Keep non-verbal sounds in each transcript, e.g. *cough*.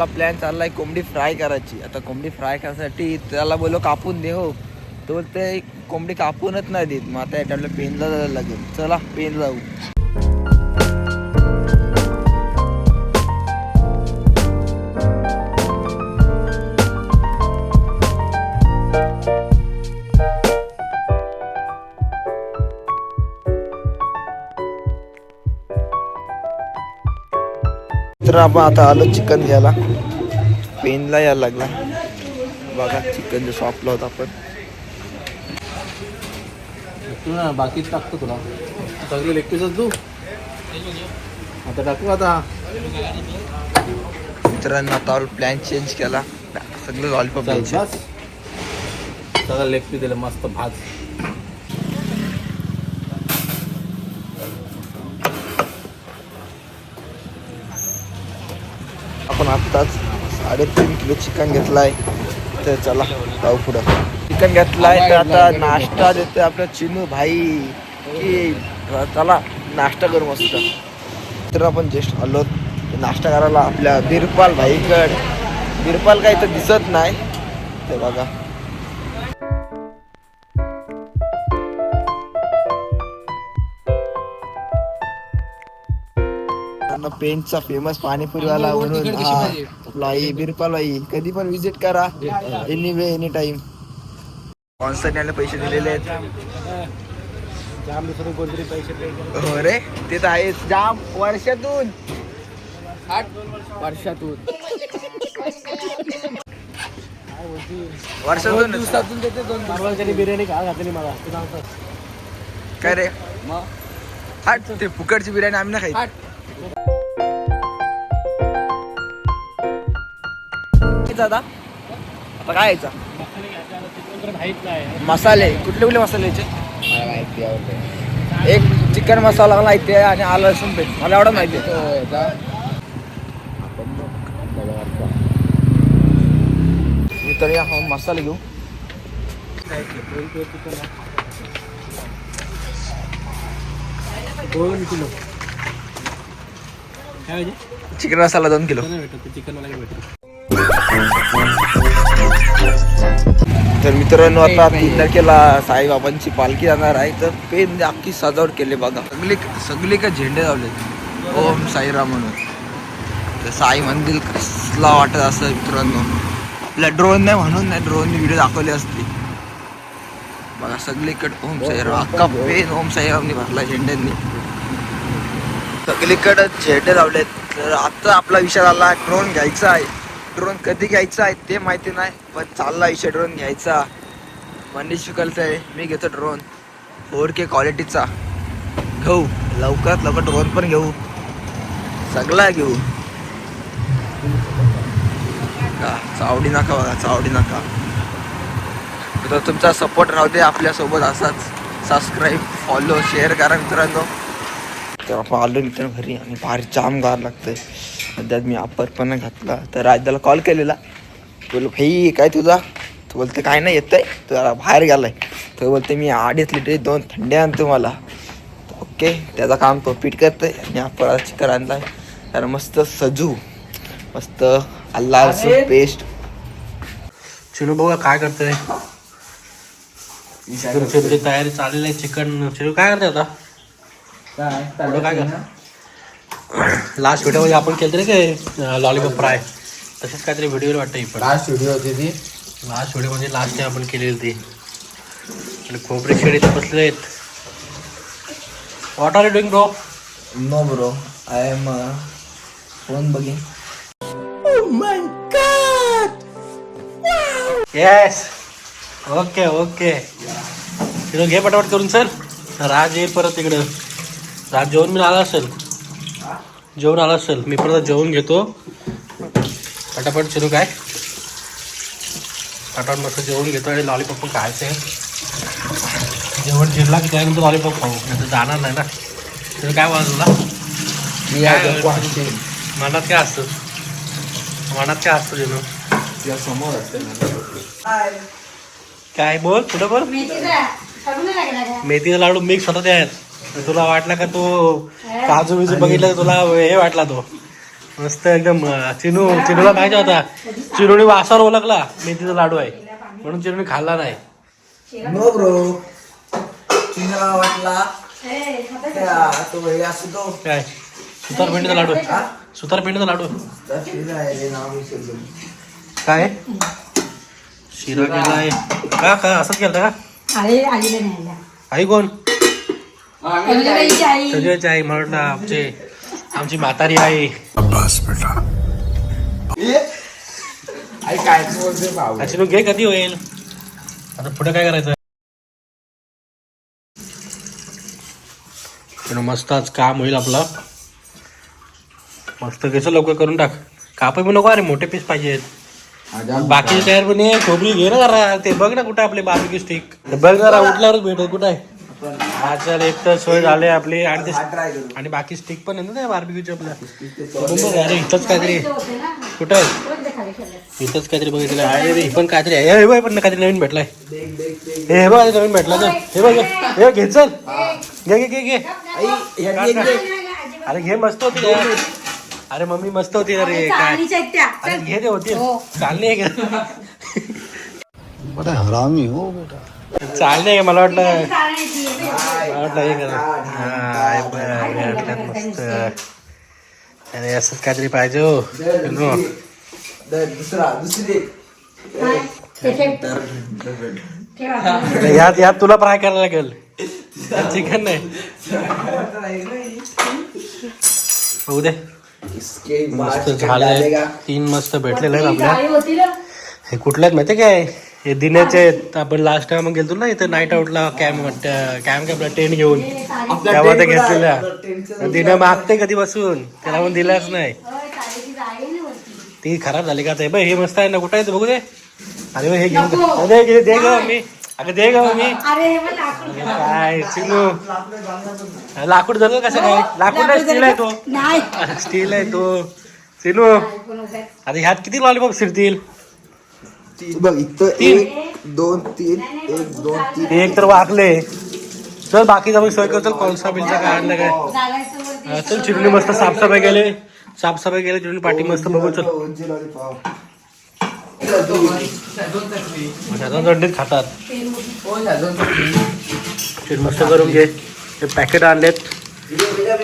आपला प्लॅन आहे कोंबडी फ्राय करायची. आता कोंबडी फ्राय करायसाठी त्याला बोललो कापून दे हो. तो ते कोंबडी कापूनच नाही देत. मग आता याच्या पेनला जायला लागेल. चला पेन जाऊ. तर आपण आता आलो चिकन घ्यायला. पेनला यायला लागला. बघा चिकन शॉपला होता आपण. तू ना बाकीच टाकतो तुला. सगळे लेग पीसच तू. आता टाकू आता. मित्रांनो आता प्लॅन चेंज केला. सगळं लॉलीपॉप सगळं लेग पीस दिलं मस्त भाज आपण आत्ताच साडेतीन किलो चिकन घेतलाय तर चला जाऊ पुढं. चिकन घेतलाय तर आता नाश्ता देतोय आपला चिनू भाई. की चला नाश्ता करू मस्त. तर आपण जस्ट आलो. नाश्ता करायला आपल्या बिरपाल भाईकड. बिरपाल काही तर दिसत नाही. ते बघा. पेंटचा फेमस पाणीपुरीवाला म्हणून. हा, आपला आई बिरपाल आई कधी पण विजिट करा. Anyway any time sponsor याला पैसे दिलेले आहेत. जाम दुसरे कोणतरी पैसे हो रे ते तर आहेच. जाम वर्षातून. वर्षातून. वर्षातून. दिवसातून देते दोन त्यांनी बिर्याणी का घातली मला. तू सांगतो काय रे? मग? हट ते फुकटची बिर्याणी आम्ही ना खाई दादा? आता काय यायचा? मसाले. कुठले कुठले मसाले यायचे? एक चिकन मसाला लागला इथे आणि आलं लसूण पेस्ट. मला एवढं माहिती आहे. मी तर या हा मसाला घेऊ. दोन किलो. चिकन मसाला दोन किलो. चिकन मला भेटत. तर मित्रांनो आता तीन तारखेला साईबाबांची पालखी जाणार आहे. तर पेन अख्खी सजावट केली बघा. सगळे सगळे का झेंडे लावले. ओम साईराम म्हणून. तर साई मंदिर कसला वाटत असं मित्रांनो. आपल्या ड्रोन नाही म्हणून नाही ड्रोन व्हिडिओ दाखवली असती. बघा सगळीकडे ओम साईराम. अख्खा पेन ओम साईरामनी भरला झेंड्यांनी. सगळीकडे झेंडे लावलेत. तर आता आपला विषय झाला ड्रोन घ्यायचा आहे. ड्रोन कधी घ्यायचा आहे ते माहिती नाही पण चालला विषय ड्रोन घ्यायचा. मनीष विकलचा आहे मी घेतो ड्रोन फोर के क्वालिटीचा घेऊ लवकरात लवकर ड्रोन पण घेऊ. सगळा घेऊ. का चावडी नका बघा चावडी नका. तर तुमचा सपोर्ट राहू दे आपल्यासोबत असाच. सबस्क्राईब फॉलो शेअर करा मित्रांनो. तर आपण आलो मित्रांनो घरी आणि भारी जाम गार लागतंय. सध्यात मी अप्पर पण घातला. तर राजदाला कॉल केलेला. बोल भाई काय तुझा? तो बोलते काय नाही येतंय. तो जरा बाहेर गेलाय. तो बोलते मी अडीच लिटर दोन थंडे आणतो मला. ओके त्याचा काम तो पीठ करतोय आणि आपण चिकन आणलाय. तर मस्त सजू मस्त आल्ला पेस्ट चिनू बघा काय करतोय. तयारी चाललेली आहे चिकन. चिनू काय करते आता? पुढं काय करणार लास्ट व्हिडिओ आपण केलं रे काय लॉलीपॉप फ्राय तसेच काहीतरी व्हिडिओ वाटतं ही पण. लास्ट व्हिडिओ होती ती. लास्ट व्हिडिओ म्हणजे लास्ट टाइम आपण केलेली ती आणि खोबरे शेड इथे बसले आहेत. What are you doing bro no bro I am phone बघिंग yes okay okay तिथं घे पटापट करून सर राज येईल परत तिकडं राज जेवण मी आला असेल. जेवण आला असेल. मी परत जेवण घेतो. पटापट चिरू काय? पटापट मस्त जेवण घेतो आणि लॉलीपॉप पण खायचं आहे. जेवण जिरला की त्यानंतर लॉलीपॉप खाऊ. नाही तर जाणार नाही ना. तिथं काय वाजला मी आहे वाटते मनात काय असतं? मनात काय असतं जेवण? समोर असते. ना काय बोल? कुठं बोल? मेथीचा लाडू मिक्स होता त्यात तर तुला वाटला का तो काजू बिजू बघितलं तुला हे वाटला तो? मस्त एकदम चिनू चिनूला पाहिजे होता. चिनूने वासावर ओळखला. मेथीचा लाडू आहे. म्हणून चिनूने खाल्ला नाही. No bro. चिंगला वाटला? तो हे असतो तो. काय? सुतार पेंडीचा लाडू. हा? सुतार पेंडीचा लाडू. शिरा आहे. काय? शिरा केलाय. का का असंच केलं का? आई कोण? आई आमचे आमची म्हातारी आई. आई काय बोलते भाऊ? चिनू घे कधी होईल? आता पुढे काय करायचं? मस्त आज काम होईल आपलं. मस्त घ्यायचं लवकर करून टाक. कापे पण नको अरे मोठे पीस पाहिजेत. बाकीचे तयार पण ये खोबरी घे ना जरा. ते बघ ना कुठे आपले बार्बिक्यू स्टिक बघ जरा उठल्यावरच भेटत कुठे आहे. हा चल एक तर सोय झाली आपली आणि. आणि बाकी स्टिक पण आहे ना बार्बिक्यूचे आपल्या. अरे इथंच काहीतरी होते ना? कुठं आहे? इथंच काहीतरी बघितलं आहे. रे, हे पण काहीतरी आहे. हे बघ पण काहीतरी नवीन भेटलाय. देख, देख, देख. हे बघ नवीन भेटला तर. हे बघ हे घे चल. घे घे घे घे. अरे घे मस्त होती. अरे मम्मी मस्त होती अरे काय? अरे घे ते होती. हो. चालणे आहे का? बड़ा हरामी हो बेटा. चालणे आहे मला वाटलं. मला वाटलं हे करा. हा, वाटलं मस्त. अरे असंच काहीतरी पाहिजे हो. नो. दुसरा. यात यात तुला फ्राय करायला लागेल. चिकन नाही. बाद मस्त झाले. तीन मस्त भेटलेले आपल्या. जाळी होती ना? हे कुठले आहेत माहिती काय? हे दिन्याचे आहेत. आपण लास्ट टाइम गेलतो ना इथे नाईट आउटला कॅम्प कॅम्प आपला टेंट घेऊन. हे तेव्हा ते घेतलेल्या. दिन्या मागते कधी बसून. त्याला पण दिलाच नाही. ती खराब झाली का ते? बाई हे मस्त आहे ना कुठं आहे ते बघू दे. अरे हे घेऊन. अरे दे ग मी. अगं दे ग मी. अरे हे काय चिनू लाकूड झालं कसं काय? लाकूड नाही स्टील आहे तो. नाही. *laughs* स्टील आहे तो. चिनू. आता ह्यात किती लॉलीपॉप शिरतील ती- बघ इथं तीन. एक दोन तीन एक दोन तीन. एक तर वाकले. चल बाकी जाऊन सोय कर चल कोळसा बिलचा काय आणलं काय. हा, चल चिरुनी मस्त साफसफाई केले. साफसफाई केली चिरुनी पाठी मस्त बघू चल. उंची. आता दंडीत खातात. हो मस्त करून घे. ते पॅकेट आणलेत.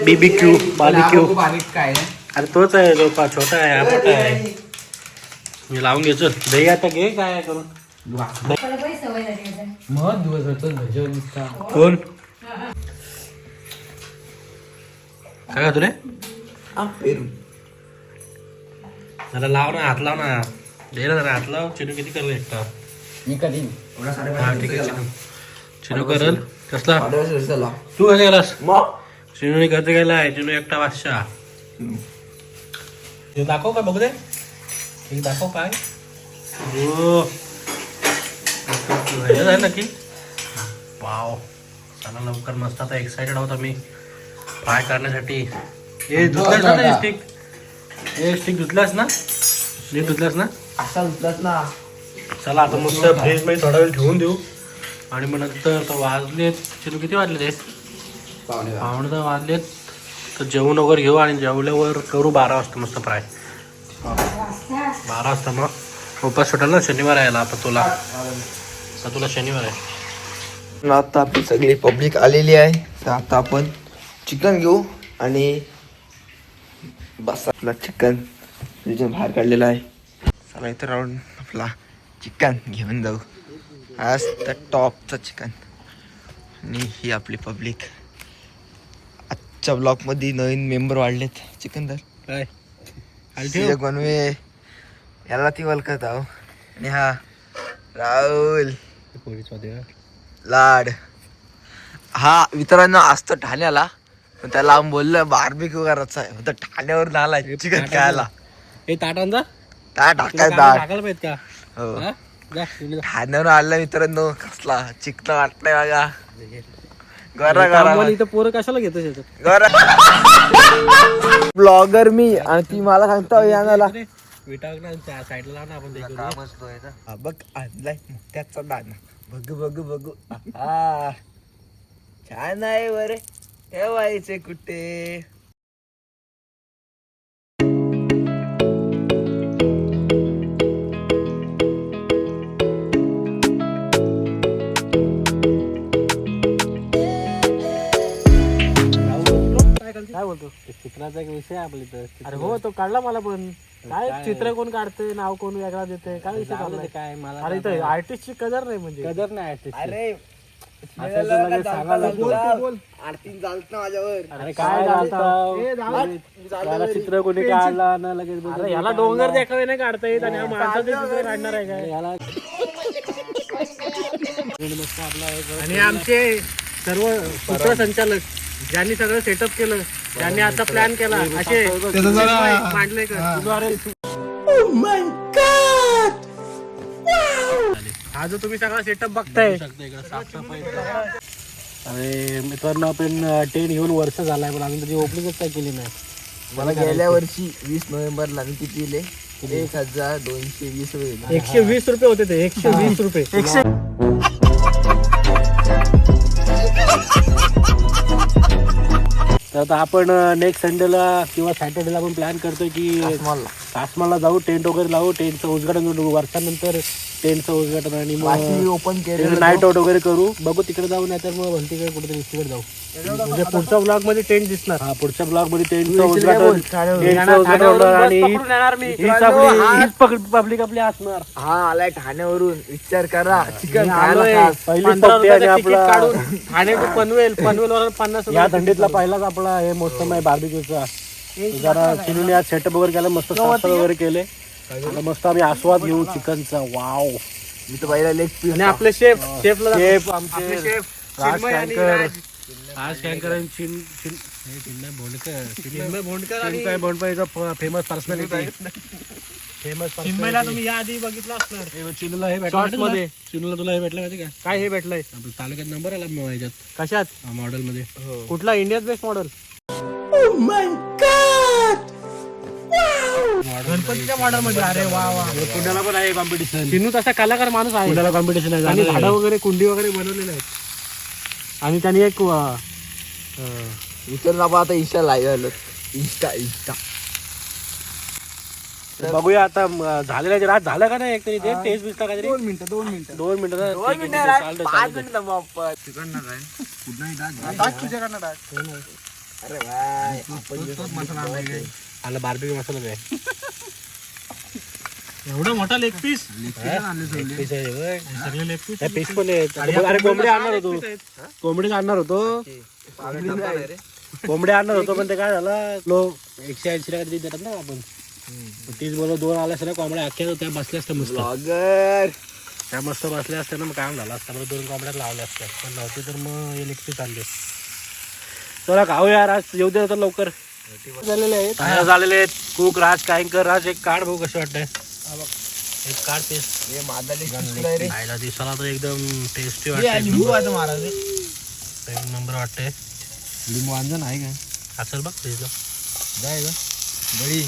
बीबीक्यू बार्बिक्यू बारीक काय? नाही अरे तोच आहे जो पा- छोटा आहे हा मोठा आहे. मी लावून घ्यायचो दही आता घे काय करून. मग इतका कोण? काय खातो रे? पेरू जरा लाव ना हात लाव ना. दे ना जरा हात लाव. चिनू किती करलं एकटा मी कधी? हा ठीक आहे चिनू. चिनू करल. कसला. तू कसं केलास मग? चिनूने खर्च केलाय. चिनू एकटा वाशा दाखव का बघू दे. एक दाखव काय हो हे आहे नक्की वाव चला लवकर मस्त आता एक्साइटेड आहोत आम्ही फ्राय करण्यासाठी हे धुतलास ना स्टिक हे स्टिक धुतलास ना नीट धुतलास ना असा उचलत ना चला आता मस्त फ्रीजमध्ये थोडा वेळ ठेवून देऊ आणि मग नंतर तर वाजलेत चिनू किती वाजले ते पाहुणे दहा वाजलेत तर जेवण वगैरे घेऊ आणि जेवल्यावर करू बारा वाजता मस्त फ्राय. बारा वाजता मग. उपास सुटेल ना शनिवार आहे आता तुला. आता तुला शनिवार आहे. आता आपली सगळी पब्लिक आलेली आहे. तर आता आपण चिकन घेऊ आणि बस. आपला चिकन. फ्रीजून बाहेर काढलेला आहे. चला इथं राहून आपला चिकन घेऊन जाऊ. आज तर टॉपचं चिकन. आणि ही आपली पब्लिक. आजच्या ब्लॉकमध्ये नवीन मेंबर वाढलेत. चिकन तर. काय? खाली याला ती ओळखत आहो. आणि हा राहुल? लाड. हा मित्रांनो असतो ठाण्याला. पण त्याला आम्ही बोललं बार्बिक्यू करायचा आहे. फक्त ठाण्यावरून आला चिकन खायला. हे ताटांचा? काय तुला टाकायचा कांदा टाकायला पाहिजे का? हो. हा? ठाण्यावरून आला मित्रांनो कसला चिकन वाटतंय बघा. गरा गरा. कामवाली इथं पोरं कशाला घेतो शेतात गरा. ब्लॉगर मी आणि ती मला सांगता यानाला विटाक ना त्या साईडला लाव ना आपण ते. हा बघ आणलाय त्याचा दाना. बघू बघू बघू. हा छान आहे बरे. ठेवायचे कुठे? होतो. चित्राचा एक विषय आहे आपली तर अरे हो तो काढला मला पण. काय चित्र कोण काढते नाव कोण वेगळा देते काय विषय काय मला अरे इथं आर्टिस्टची कदर नाही म्हणजे. कदर नाही artist ची. अरे असं तर लगेच सांगायला नको. आरती चालत ना माझ्यावर. अरे काय घालता त्याला चित्र कोणी काढला ना लगेच बोलतो अरे याला डोंगर देखावे नाही काढता येत आणि हा माणसाचे चित्र काढणार आहे काय? याला आणि आमचे सर्व सूत्रसंचालक ज्यांनी सगळं सेटअप केलं ज्यांनी आता प्लॅन केला असे मांडलेकर हा. जो तुम्ही सगळा सेटअप बघताय. अरे मित्रांनो आपण टेन घेऊन वर्ष झालाय पण अजून त्याची ओपनिंगच काय केली नाही. मला गेल्या वर्षी वीस नोव्हेंबरला मी किती दिले? एक हजार दोनशे वीस रुपये. दिले. एकशे वीस रुपये होते ते एकशे वीस रुपये. तर आता आपण नेक्स्ट संडेला किंवा सॅटर्डेला आपण प्लॅन करतोय की कासमाला जाऊ टेंट वगैरे लावू टेंटचं उद्घाटन करू. वर्षानंतर टेंटचं उद्घाटन आणि मग ओपन केलं नाईट आउट वगैरे करू. बघू तिकडे जाऊ नाही तर मग भलतीकडे कुठेतरी तिकडे जाऊ. म्हणजे पुढच्या ब्लॉगमध्ये टेंट दिसणार. हा पुढच्या ब्लॉगमध्ये टेंटचं उद्घाटन ठाण्यावर. टेंटचं उद्घाटन होणार आणि पकडून येणार मी. हीच आपली हीच पब्लिक आपली असणार. हा आलाय ठाण्यावरून. विचार करा. चिकन आलोय. पहिली पप्पी आणि आपला ठाणे पनवेल पनवेल पन्नास या थंडीतला पहिलाच आपला हे मोसम आहे बार्बिक्यूचा जरा चिनुने आज सेटअप वगैरे केला मस्त वगैरे केले. आता मस्त आम्ही आस्वाद घेऊ चिकनचा. वाव. मी तर पहिला लेग पीस आणि आपले शेफ शेफला शेफ आपले आमचे शेफ राज चिन्मय आणि कँकर राज. राज कँकर आणि चिन चिन हे चिन्मय भोंडकर. चिन्मय भोंडकर आणि Chinmay Bhondkar famous personality famous चिन्मयला तुम्ही या आधी बघितलं असणार. चिनूला हे भेटलं मध्ये. चिनूला तुला हे भेटलं माहिती का? काय हे भेटलंय? आपल्या तालुक्यात नंबर आला कशात? मॉडेल मध्ये. कुठला? इंडियाच बेस्ट मॉडेल गणपतीच्या मॉडेल मध्ये. अरे वा वा. पुण्याला पण आहे कॉम्पिटिशन चिनू तसा कलाकार माणूस आहे. पुण्याला कॉम्पिटिशन आहे आणि झाडं. वगैरे कुंडी वगैरे बनवलेले आहेत. आणि त्यांनी एक अं, अं, विचारून आपण आता इंस्टा लाईव्ह आलो. इंस्टा इंस्टा बघूया आता झालेलं आहे. रात झालं का नाही एक तरी ते टेस्ट बिस्ट काहीतरी? दोन मिनिटं दोन मिनिटं. दोन मिनिटं. ना? ठीक आहे, ठीक आहे, चालतंय, पाच. मिनिटं अरे बाय. आपण आला बार्बिक्यू मसाला काय *laughs* एवढा मोठा लेग पीस पीस आहे बघ. सगळे लेग पीस पण आहेत. अरे कोंबडी आणणार होतो. कोंबडीच आणणार होतो. कोंबडी आणणार होतो पण ते काय झालं? लो एकशे ऐंशी ला काहीतरी देतात ना आपण. तीच बोललो दोन आल्या असत्या ना कोंबड्या अख्ख्या त्या बसल्या असत्या मस्त. त्या मस्त बसल्या असत्या ना मग काम झालं असतं. दोन कोंबड्या लावल्या असत्या. पण नव्हती तर मग हे लिखते चालले चला खाऊया आज. येऊ दे आता लवकर. झालेले आहेत. तयार झालेले आहेत. कुक राज कायंकर राज एक कार्ड भाऊ कसं वाटतंय. एक कार्ड पीस हे खायला दिसायला तर एकदम टेस्टी वाटते एक नंबर वाटते लिंबू काय? असेल बघ फ्रीजला. जाय ग. गडी.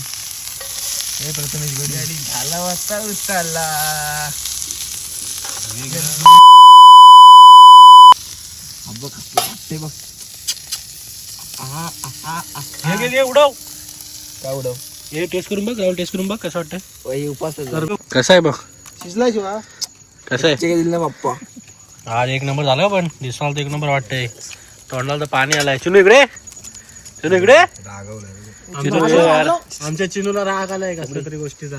हे प्रथमेश गडी. झाला वाजता उचलला. बघ ते बघ. हे उडव. काय उडव? हे टेस्ट करून बघ राहुल टेस्ट करून बघ कसं उपास कसं आहे बघ? शिजला शिवा. कसं आहे? दिल ना पप्पा. आज एक नंबर झाला पण दिसायला तर एक नंबर वाटतंय. तोंडाला तर पाणी आलाय. चिनू इकडे. चिनू इकडे. चिनू. आमच्या चिनूला राग आलाय कसल्या तरी गोष्टीचा.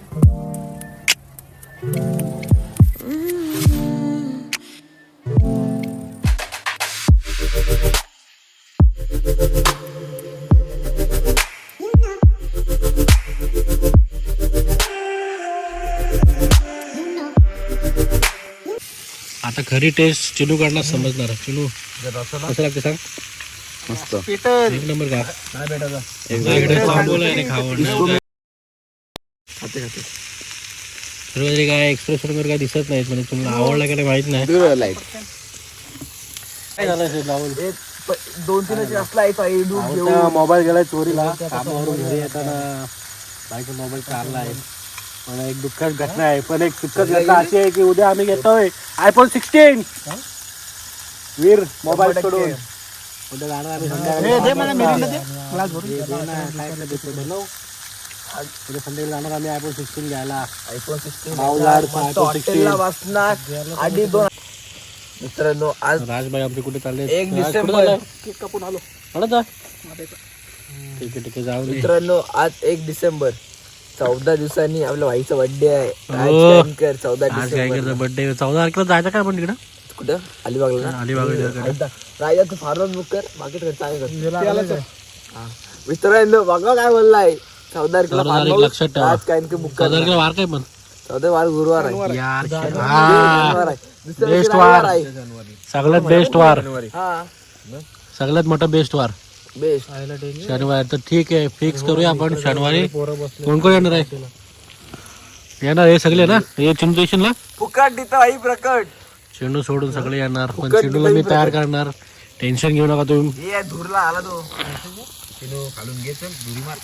खरी टेस्ट चिनू काढला समजणार. चिनू कसं लागते सांग? मस्त. एक नंबर का काय एक्सप्रेशन वगैरे काय दिसत नाहीत म्हणजे तुम्हाला आवडला का नाही माहीत नाही. काय झालं दोन तीन असला मोबाईल गेलाय चोरीला. कामावरून घरी येताना बाईक मोबाईल चालला आहे आणि एक दुःखद घटना आहे. पण एक सुखद घटना अशी आहे की उद्या आम्ही घेतोय आयफोन सिक्स्टीन वीर मोबाईल कडून उद्या जाणार आम्ही संध्याकाळी उद्या संध्याकाळी जाणार आम्ही आयफोन सिक्स्टीन घ्यायला. आयफोन सिक्स्टीन बसणार आधी दोन. मित्रांनो आज राजबाई आमचे कुठे चालले? एक डिसेंबर. कापून आलो. म्हणत. ठीक आहे ठीक आहे. जाऊ मित्रांनो आज एक डिसेंबर. चौदा दिवसांनी आपल्या भाईचा बर्थडे आहे. राज. कॅनकर चौदा आज काय डिसेंबर बर्थडे चौदा तारखेला जायचं काय आपण तिकडं? कुठं? अलिबागला ना? अलिबागला ऐकता. राजा तू बुक कर. काय? कर हा. मित्रांनो बघा काय बोललाय. चौदा तारखेला चौदा तारीख लक्षात ठेवा. राज कॅनकर बुक चौदा कर तारखेला वार काय पण? चौदा वार गुरुवार आहे. यार शनिवार आहे. दुसऱ्या दिवशी बेस्ट रविवार वार. आहे. सगळ्यात बेस्ट वार. हा. सगळ्यात मोठा बेस्ट वार. बेस्ट. शनिवार तर ठीक आहे फिक्स करूया आपण शनिवारी. कोण कोण येणार आहे? येणार हे सगळे ना? हे चिंटू स्टेशनला फुकट तिथं आई प्रकट. चेंडू सोडून सगळे येणार पण चेंडूला मी तयार करणार. टेन्शन घेऊ नका तुम्ही. ये धुरला आला तो. खालून घे चल धुरी मार.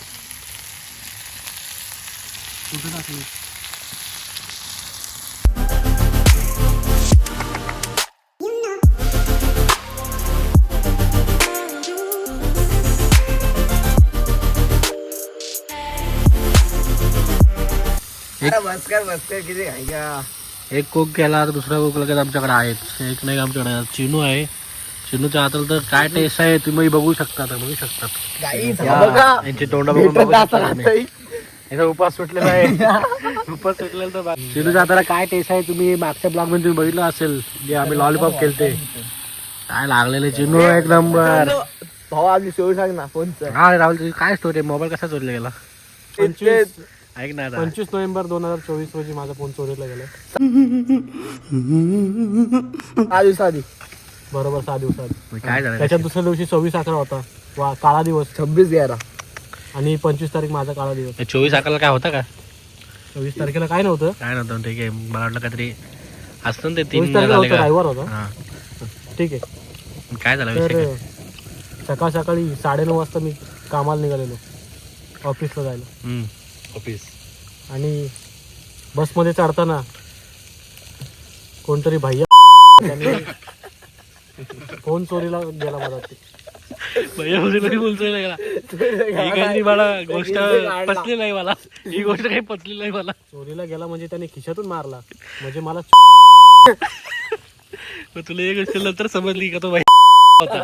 अरे बस कर बस कर किती आहे का एक कोक केला तर दुसरा कोक लगेच आमच्याकडे आहेत एक नाही आमच्याकडे आहे. चिनू आहे चिनूच्या हाताला तर काय टेस्ट आहे तुम्ही बघू शकता आता बघू शकता यांची तोंड बघून बघू शकता तुम्ही. याचा उपास सुटलेला आहे उपास सुटलेला तर बा- चिनूच्या हाताला काय टेस्ट आहे तुम्ही मागच्या ब्लॉगमध्ये तुम्ही बघितलं असेल जे आम्ही लॉलीपॉप केलते काय लागलेले चिनू एक नंबर भाऊ आपली सोय सांग ना फोनचं हा राहुल तुझी काय स्टोरी मोबाईल कसा चोरला गेला पंचवीस ऐक ना आता. पंचवीस नोव्हेंबर दोन हजार चोवीस रोजी माझा फोन चोरीला गेला. सहा दिवसाआधी बरोबर सहा दिवसात मग काय झालं? त्याच्या दुसऱ्या दिवशी सव्वीस अकरा होता. वा काळा दिवस. छब्बीस ग्यारा. आणि पंचवीस तारीख माझा काळा दिवस. चोवीस अकराला काय होता का? चोवीस तारखेला काय नव्हतं? काय नव्हतं? ठीक आहे. मला वाटलं काहीतरी असतं ना ते चोवीस तीन तारखेला झाले होतं का? रविवार होता. हा. ठीक आहे. काय झालं विषय? तर काय? सकाळ सकाळी साडेनऊ वाजता मी कामाला निघालेलो. ऑफिसला जायला. हम्म. ऑफिस आणि बसमध्ये चढताना कोणतरी भैया फोन चोरीला गेला माझा ते. भैया मुझे नाही बोलतोय ना याला. *laughs* ही मला गोष्ट *laughs* पचली नाही मला. ही गोष्ट काही पचली नाही मला. चोरीला गेला म्हणजे त्याने खिशातून मारला. म्हणजे मला मग तुला एक गोष्ट नंतर समजली का तो होता?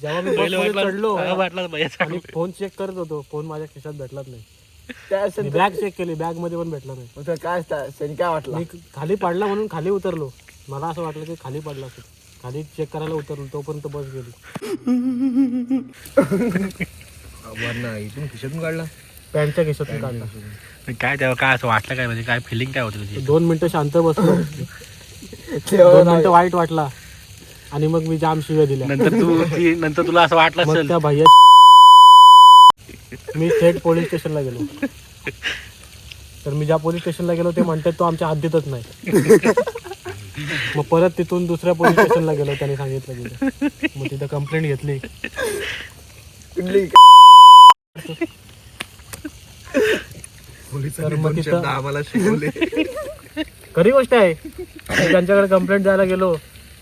जेव्हा मी चढलो मला वाटलं भैया आणि फोन चेक करत होतो फोन माझ्या खिशात भेटलाच नाही. असेल मी बॅग चेक केली बॅगमध्ये पण भेटला नाही. मग तुला काय असतं? काय वाटलं? मी खाली पडला म्हणून खाली उतरलो. मला असं वाटलं की खाली पडला असेल खाली चेक करायला उतरलो तोपर्यंत बस गेली. इथून खिशातून काढला. पॅन्टच्या खिशातून काढला. काय तेव्हा काय असं वाटलं काय? म्हणजे काय फिलिंग काय होती तुझी? दोन मिनिटं शांत बसलो. *laughs* दोन मिनिटं वाईट वाटला. आणि मग मी जाम शिव्या दिल्या. नंतर तू ती- नंतर तुला असं वाटलं मग असेल. त्या भैया मी थेट पोलीस स्टेशनला गेलो. तर मी ज्या पोलीस स्टेशनला गेलो ते म्हणतात तो आमच्या हद्दीतच नाही. मग परत तिथून दुसऱ्या पोलीस स्टेशनला गेलो त्याने सांगितलं गेलं. मग तिथं कंप्लेंट घेतली. कुठली तर मग तिथं आम्हाला शिकवले. खरी गोष्ट आहे. मी त्यांच्याकडे कंप्लेंट द्यायला गेलो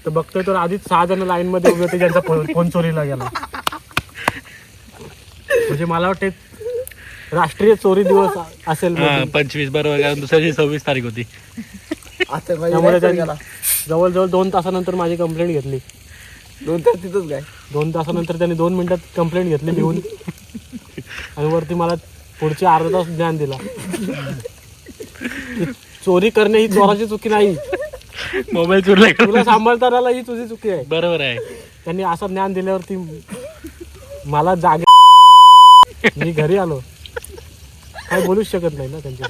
तर बघतोय तर आधीच सहा जण लाईन मध्ये उभे होते ज्यांचा फोन चोरीला गेला. म्हणजे मला वाटते राष्ट्रीय चोरी दिवस असेल हा. पंचवीस बरोबर कारण दुसऱ्या दिवशी सव्वीस तारीख होती. आता त्यामुळे त्यांनी गेला जवळजवळ दोन तासानंतर माझी कंप्लेंट घेतली. दोन तास तिथंच काय? दोन तासानंतर त्यांनी दोन मिनिटात कंप्लेंट घेतली लिहून. आणि वरती मला पुढचे अर्धा तास ज्ञान दिला. की चोरी करणे ही चोराची चुकी नाही. मोबाईल चोरला का? तुला सांभाळताना ही तुझी चुकी आहे. बरोबर आहे. त्यांनी असं ज्ञान दिल्यावरती मला जागे मी घरी आलो. काय बोलूच शकत नाही ना त्यांच्या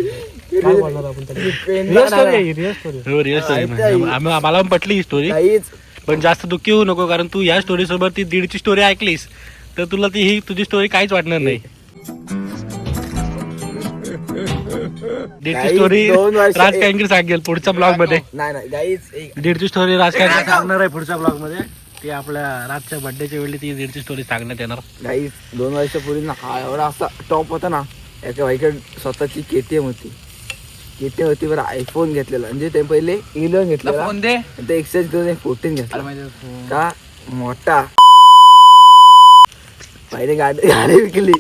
काय बोलणार आपण हो आम्हाला पण पटली ही स्टोरी काहीच. पण जास्त दुःखी होऊ नको कारण तू या स्टोरी सोबत ती दीडची स्टोरी ऐकलीस. तर तुला ती ही तुझी स्टोरी काहीच वाटणार नाही. दीडची स्टोरी वर्ष- राजकारणकी सांगेल पुढच्या ब्लॉगमध्ये. नाही दीडची स्टोरी राजकारण सांगणार आहे पुढच्या ब्लॉगमध्ये. ती आपल्या राजच्या बर्थडेच्या वेळी ती दीडची स्टोरी सांगण्यात येणार. गाईच दोन वर्षापूर्वी ना हा एवढा असा टॉप होता ना एका बाईकडे स्वतःची केटीएम होती. किती होती बरं आयफोन घेतलेला. म्हणजे ते पहिले इलेवन घेतलेला. फोन दे. ते एक्सचेंज करून फोर्टीन घेतला. का? मोठा. पहिले गाडी गाडी विकली.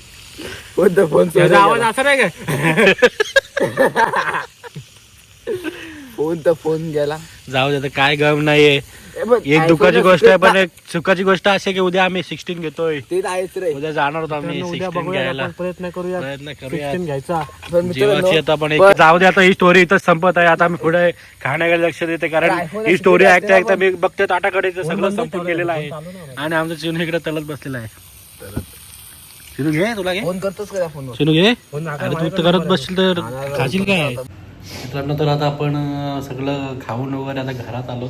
कोणता फोन आवाज असा नाही का? फोन तर फोन गेला? जाऊ दे काय गम नाहीये. एक दुःखाची गोष्ट आहे पण एक सुखाची गोष्ट अशी आहे की उद्या आम्ही सिक्स्टीन घेतोय. ते तर आहेच रे. उद्या जाणार होतो आम्ही उद्या सिक्स्टीन बघूया घ्यायला. आपण प्रयत्न करूया प्रयत्न करूया 16 घ्यायचा. पण मित्रांनो, जीवाची आता पण एक पण- जाऊ दे आता ही स्टोरी इथंच संपत आहे. आता मी पुढे खाण्याकडे लक्ष देते कारण ही स्टोरी किती ऐकता ऐकता मी बघते ताटाकडे इथं सगळं संपून गेलेलं आहे. आणि आमचं चिनू इकडे तलत बसलेला आहे. चिनू घे तुला घे. फोन करतोच का फोन चिनू घे. अरे तू तर करत बसशील तर खाशील काय? मित्रांनो तर आता आपण अं, सगळं खाऊन वगैरे आता घरात आलो.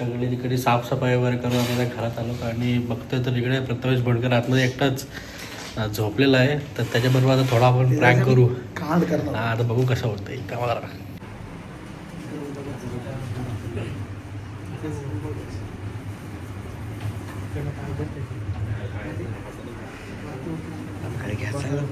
सगळे तिकडे साफसफाई वगैरे करून आम्ही आता घरात आलो आणि बघतोय तर इकडे प्रथमेश भडकर आतमध्ये एकटाच झोपलेला आहे. तर त्याच्याबरोबर आता थोडा आपण प्रँक करू. हा आता बघू कसं होतंय. कामाला जय श्रीराम